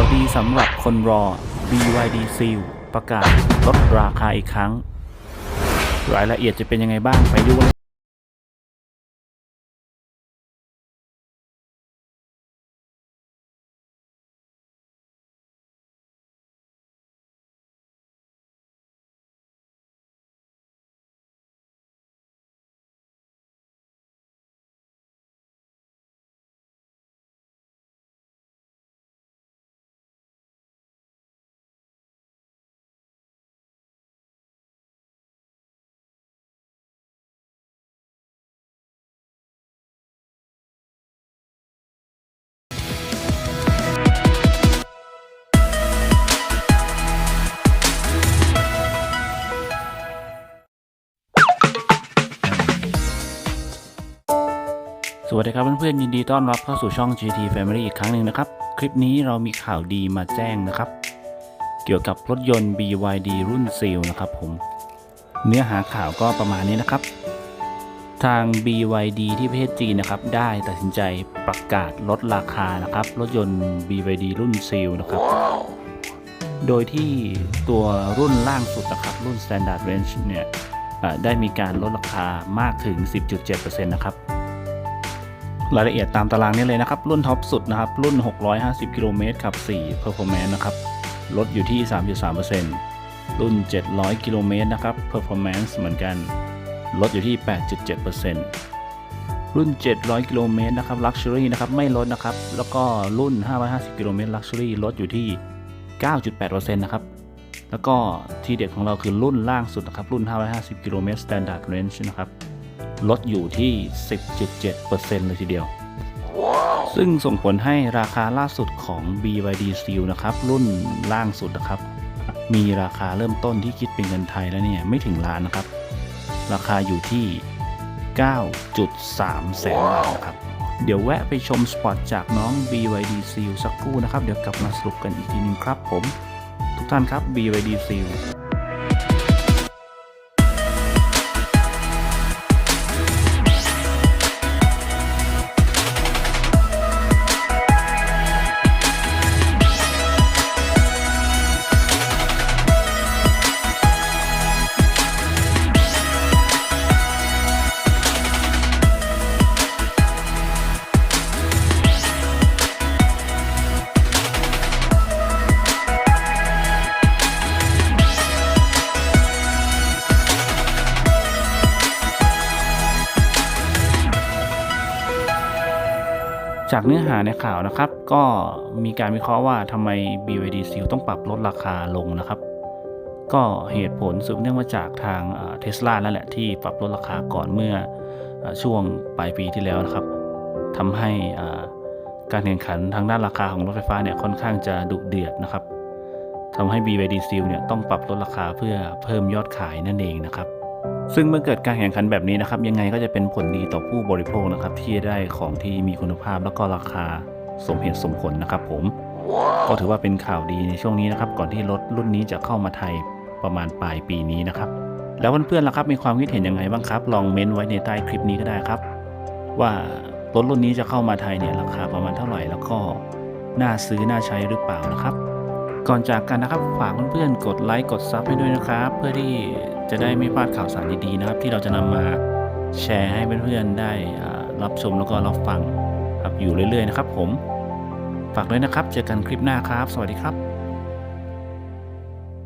าวดีสำหรับคนรอ BYD Seal ประกาศลดราคาอีกครั้ง รายละเอียดจะเป็นยังไงบ้างไปดูกัน สวัสดีครับเพื่อนๆยินดีต้อนรับเข้าสู่ช่อง GT Family อีกครั้งหนึ่งนะครับ คลิปนี้เรามีข่าวดีมาแจ้งนะครับ เกี่ยวกับรถยนต์ BYD รุ่น Seal นะครับผม เนื้อหาข่าวก็ประมาณนี้นะครับ ทาง BYD ที่ประเทศจีนนะครับ ได้ตัดสินใจประกาศลดราคานะครับ รถยนต์ BYD รุ่น Seal นะครับ โดยที่ตัวรุ่นล่างสุดนะครับ รุ่น Standard Range เนี่ยได้มีการลดราคามากถึง 10.7%นะครับ รายละเอียดตามตารางนี้เลยนะครับ รุ่นท็อปสุดนะครับ รุ่น 650 กิโลเมตรขับ 4 Performance นะครับ ลดอยู่ที่ 3.3%รุ่น 700 กิโลเมตรนะครับ Performance เหมือนกัน ลดอยู่ที่ 8.7%รุ่น 700 กิโลเมตรนะครับ Luxury นะครับ ไม่ลดนะครับ แล้วก็รุ่น 550 กิโลเมตร Luxury ลดอยู่ที่ 9.8%นะครับ แล้วก็ที่เด็ดของเราคือรุ่นล่างสุดนะครับ รุ่น 550 กิโลเมตร Standard Range นะครับ ลดอยู่ที่ 10.7%เลยทีเดียว ซึ่งส่งผลให้ราคาล่าสุดของ BYD Seal นะครับ รุ่นล่างสุดนะครับ มีราคาเริ่มต้นที่คิดเป็นเงินไทยแล้วเนี่ย ไม่ถึงล้านนะครับ ราคาอยู่ที่ 9.3 แสนบาทนะครับ เดี๋ยวแวะไปชมสปอตจากน้อง BYD Seal สักครู่นะครับ เดี๋ยวกลับมาสรุปกันอีกทีนึงครับผม ทุกท่านครับ BYD Seal จากเนื้อหาในข่าวนะครับ ก็มีการวิเคราะห์ว่าทำไม BYD Seal ต้องปรับลดราคาลงนะครับ ก็เหตุผลสืบเนื่องมาจากทางเทสลานั่นแหละที่ปรับลดราคาก่อนเมื่อช่วงปลายปีที่แล้วนะครับทำให้การแข่งขันทางด้านราคาของรถไฟฟ้าเนี่ยค่อนข้างจะดุเดือดนะครับทำให้ BYD Seal เนี่ยต้องปรับลดราคาเพื่อเพิ่มยอดขายนั่นเองนะครับ ซึ่งเมื่อเกิดการแข่งขันแบบนี้นะครับ ยังไงก็จะเป็นผลดีต่อผู้บริโภคนะครับ ที่จะได้ของที่มีคุณภาพแล้วก็ราคาสมเหตุสมผลนะครับ ผมก็ถือว่าเป็นข่าวดีในช่วงนี้นะครับ ก่อนที่รถรุ่นนี้จะเข้ามาไทยประมาณปลายปีนี้นะครับ แล้วเพื่อนๆล่ะครับมีความคิดเห็นยังไงบ้างครับ ลองเม้นไว้ในใต้คลิปนี้ก็ได้ครับ ว่ารถรุ่นนี้จะเข้ามาไทยเนี่ยราคาประมาณเท่าไหร่แล้วก็น่าซื้อน่าใช้หรือเปล่านะครับ ก่อนจากกันนะครับฝากเพื่อนๆกดไลค์กดซับให้ด้วยนะครับ เพื่อที่จะได้ไม่พลาดข่าวสารดีๆนะครับ ที่เราจะนำมาแชร์ให้เพื่อนๆได้รับชมแล้วก็รับฟังครับอยู่เรื่อยๆนะครับ ผมฝากด้วยนะครับ เจอกันคลิปหน้าครับ สวัสดีครับ